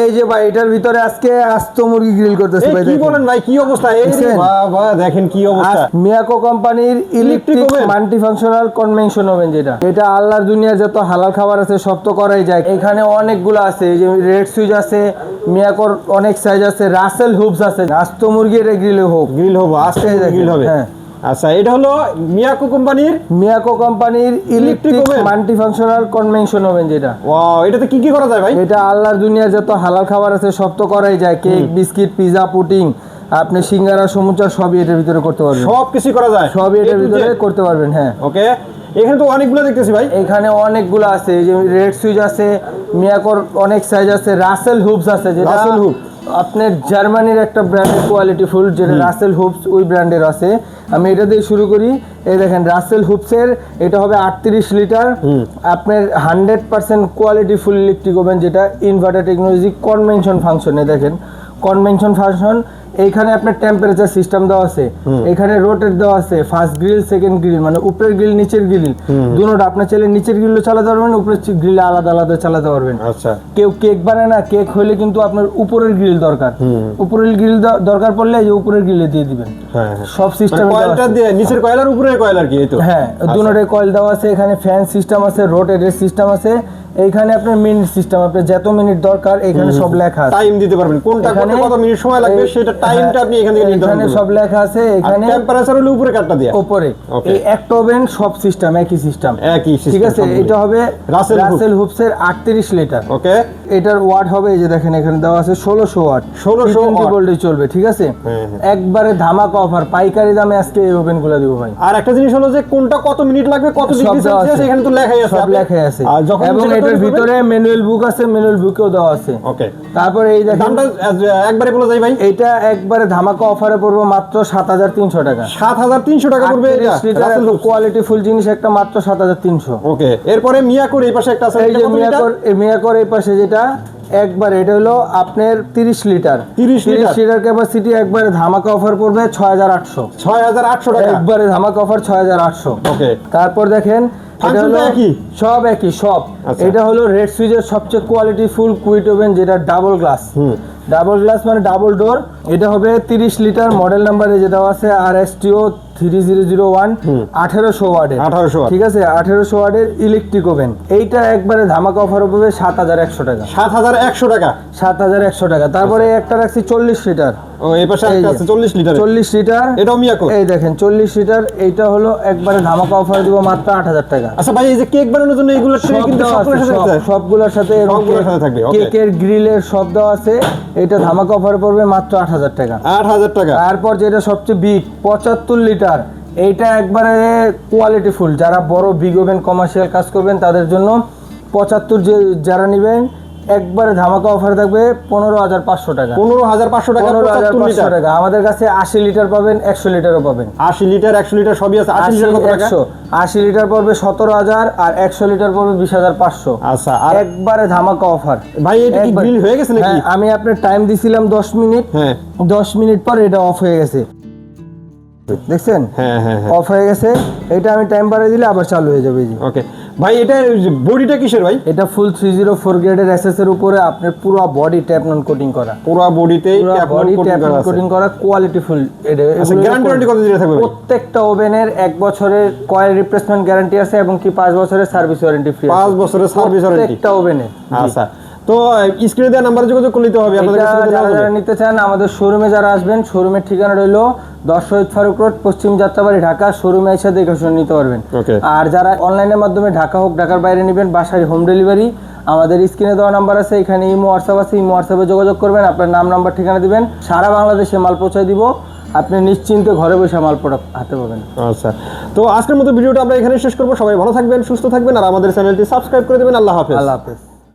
এই যে ভাই এটার ভিতরে আজকে আস্ত মুরগি গ্রিল করতেছে ভাই কি বলেন ভাই কি অবস্থা? এই? বাবা দেখেন কি অবস্থা। মিয়াকো কোম্পানির electric? Multi functional convention oven যেটা। এটা আল্লাহর দুনিয়ার যত হালাল খাবার আছে সব তো করাই যায়। এখানে অনেকগুলো আছে এই যে রেড সুইচ আছে মিয়াকোর অনেক সাইজ আছে রাসেল হুবস আছে। আস্ত মুরগির গ্রিল হোক গ্রিল হবে আস্তে গ্রিল হবে। হ্যাঁ। আচ্ছা এটা হলো মিয়াকো কোম্পানির? মিয়াকো কোম্পানির electric oven? Multi functional convention oven যেটা। ওয়াও এটাতে কি কি করা যায় ভাই? এটা আল্লাহর দুনিয়ার যত হালাল খাবার আছে সব তো করাই যায়। কেক বিস্কিট পিজা পুটিং আপনি সিঙ্গারা সমুচা সবই এটার ভিতরে করতে পারবেন। সব কিছু করা যায়? সবই এটার ভিতরে করতে পারবেন হ্যাঁ। ওকে এখানে তো অনেকগুলো দেখতেছি ভাই। এখানে অনেকগুলো আছে এই যে রেড সুইচ আছে মিয়াকোর অনেক সাইজ আছে রাসেল হুবস আছে যেটা রাসেল হুপ। আপনার জার্মানির একটা ব্র্যান্ডের কোয়ালিটি ফুল যেটা রাসেল হুপস ওই ব্র্যান্ডের আছে। আমি এটা দিয়ে শুরু করি। এই দেখেন রাসেল হুপসের এটা হবে আটত্রিশ লিটার। আপনার hundred percent quality full electric oven যেটা ইনভার্টার টেকনোলজি কনভেনশন ফাংশনে দেখেন। কনভেনশন ফাংশন এইখানে আপনার টেম্পারেচার সিস্টেম দেওয়া আছে। এখানে রোটেট দেওয়া আছে ফার্স্ট গ্রিল সেকেন্ড গ্রিল মানে উপরের গ্রিল নিচের গ্রিল দুটোটা আপনার চাইলে নিচের গ্রিলও চালাতে পারবেন উপরের গ্রিল আলাদা আলাদা চালাতে পারবেন। আচ্ছা। কেউ কেক বানায় না কেক হলে কিন্তু আপনার উপরের গ্রিল দরকার। উপরের গ্রিল দরকার পড়লে এই উপরের গ্রিলে দিয়ে দিবেন। হ্যাঁ হ্যাঁ। সব সিস্টেম কয়েলটা দিয়ে নিচের কয়েলার উপরে কয়েল আর কি এই তো? হ্যাঁ দুটোটাই কয়েল দেওয়া আছে এখানে ফ্যান সিস্টেম আছে রোটেটের সিস্টেম আছে। এইখানে আপনার মিনিট সিস্টেম আপনার যত মিনিট দরকার এখানে সব লেখা আছে। টাইম দিতে পারবেন। কোনটা করতে কত মিনিট সময় লাগবে সেটা টাইমটা আপনি এখান থেকে নির্ধারণ এখানে সব লেখা আছে এখানে টেম্পারেচার হলো উপরে কাটটা দিয়ে। উপরে। এই একটা ওভেন সব সিস্টেম একই সিস্টেম একই system ঠিক আছে? এটা হবে Hoop। রাসেল হুপসের আটত্রিশ লিটার ওকে এটার ওয়াট হবে এই যে দেখেন এখানে দেওয়া আছে ষোলোশো ওয়াট 1600 watt। ভোল্টে চলবে ঠিক আছে? হ্যাঁ, হ্যাঁ। একবারে ধামাকা অফার পাইকারি দামে আজকে এই ওভেনগুলো দিব ভাই। আর একটা জিনিস হলো যে কোনটা কত মিনিট লাগবে কত ডিগ্রি সেলসিয়াস আছে। এখানে তো লেখাই আছে সব আপনি- লেখাই আছে। আর যখন এটার ভিতরে ম্যানুয়াল বুক আছে ম্যানুয়াল বুকেও দেওয়া আছে। ওকে তারপরে এই দেখেন একবারে বলে যাই ভাই। এটা একবারে ধামাকা অফারে পড়ব মাত্র সাত হাজার তিনশো টাকা। সাত হাজার তিনশো টাকা পড়বে এটা? রাসেল কোয়ালিটি ফুল জিনিস একটা মাত্র সাত হাজার তিনশো। ওকে এরপরে মিয়াকোর এই পাশে একটা আছে। এই যে? মিয়াকর এই মিয়াকর এই পাশে যেটা একবার এটা হলো আপনার তিরিশ লিটার 30 লিটার। লিটার ক্যাপাসিটি একবারে ধামাকা অফার পড়বে ছয় হাজার আটশো। ছয় হাজার আটশো টাকা। একবারে ধামাকা অফার ছয় হাজার আটশো। ওকে তারপর দেখেন সব একই সব। আচ্ছা। এটা হলো রেড সুইচের সবচেয়ে কোয়ালিটি ফুল কুইট ওভেন যেটা ডাবল গ্লাস ডাবল গ্লাস মানে ডাবল ডোর এটা হবে তিরিশ লিটার মডেল নাম্বারে যেটা আছে R S T O three zero zero one আঠেরোশো ওয়ার্ডের 1800 watt। ঠিক আছে? আঠেরোশো ওয়ার্ডের ইলেকট্রিক ওভেন এইটা একবারে ধামাকা অফার হবে সাত হাজার একশো টাকা। সাত হাজার একশো টাকা। সাত হাজার একশো টাকা। তারপরে একটা রাখছি চল্লিশ লিটার এই পাশে একটা আছে চল্লিশ লিটার চল্লিশ লিটার এটাও মিয়াকো এই দেখেন চল্লিশ লিটার এইটা হলো একবারে ধামাকা অফার দিব মাত্র আট হাজার টাকা। আচ্ছা ভাই এই যে কেক বানানোর জন্য এগুলো সব কিন্তু সবগুলোর সাথে সবগুলোর সাথে সবগুলোর সাথে থাকবে, okay. কেকের গ্রিলের সব আছে এটা ধামাকা অফার পড়বে মাত্র আট হাজার টাকা। তারপর যেটা সবচেয়ে বিগ পঁচাত্তর লিটার এইটা একবারে কোয়ালিটি ফুল যারা বড় বিগ ওভেন কমার্শিয়াল কাজ করবেন তাদের জন্য পঁচাত্তর যে যারা নেবেন একবারে ধামাকা অফার থাকবে পনেরো হাজার পাঁচশো টাকা। পনেরো হাজার পাঁচশো টাকা পনেরো হাজার পাঁচশো টাকা। আমাদের কাছে আশি লিটার পাবেন একশো লিটারও পাবেন। আশি লিটার একশো লিটার সবই আছে। আশি লিটার একশো। আশি লিটার পড়বে সতেরো হাজার আর একশো লিটার পড়বে বিশ হাজার পাঁচশো। আচ্ছা আর একবারে ধামাকা অফার ভাই এটা কি গ্রিল হয়ে গেছে নাকি? হ্যাঁ, আমি আপনার টাইম দিছিলাম দশ মিনিট হ্যাঁ। দশ মিনিট পর এটা অফ হয়ে গেছে। দেখছেন? হ্যাঁ হ্যাঁ হ্যাঁ। অফ হয়ে গেছে। এটা আমি টাইম বাড়িয়ে দিলে আবার চালু হয়ে যাবে ওকে ভাই এটা বডিটা কিসের ভাই? এটা ফুল থ্রি জিরো ফোর গ্রেডের এসএস এর উপরে আপনার পুরো বডি ট্যাপ নন কোটিং করা। পুরো বডিতে বডি ট্যাপ কোটিং করা কোয়ালিটি ফুল এটা আচ্ছা গ্যারান্টি ওয়ারেন্টি কত দিনে থাকবে প্রত্যেকটা ওভেনের এক বছরের কয়েল রিপ্লেসমেন্ট গ্যারান্টি আছে এবং কি পাঁচ বছরের সার্ভিস ওয়ারেন্টি ফ্রি পাঁচ বছরের সার্ভিস ওয়ারেন্টি প্রত্যেকটা ওভেনে আচ্ছা তো স্ক্রিনে দেওয়া নাম্বারে যোগাযোগ করে নিতে হবে যারা নিতে চান আমাদের শোরুমে যারা আসবেন শোরুমের ঠিকানা রইল দশ শহীদ ফারুক রোড পশ্চিম যাত্রাবাড়ি ঢাকা। শোরুমে এসে দেখে শুনে নিতে পারবেন। আর যারা অনলাইনের মাধ্যমে ঢাকা হোক ঢাকার বাইরে নেবেন বাসায় হোম ডেলিভারি আমাদের স্ক্রিনে দেওয়া নাম্বার আছে এখানে ইমো হোয়াটসঅ্যাপ আছে ইমো হোয়াটসঅ্যাপে যোগাযোগ করবেন আপনার নাম নাম্বার ঠিকানা দিবেন। সারা বাংলাদেশে মাল পৌঁছায় দিব। আপনি নিশ্চিন্তে ঘরে বসে মাল প্রোডাক্ট হাতে পাবেন। আচ্ছা। তো আজকের মতো ভিডিওটা আমরা এখানে শেষ করব। সবাই ভালো থাকবেন সুস্থ থাকবেন আর আমাদের চ্যানেলটি সাবস্ক্রাইব করে দেবেন। আল্লাহ হাফেজ। আল্লাহ হাফেজ।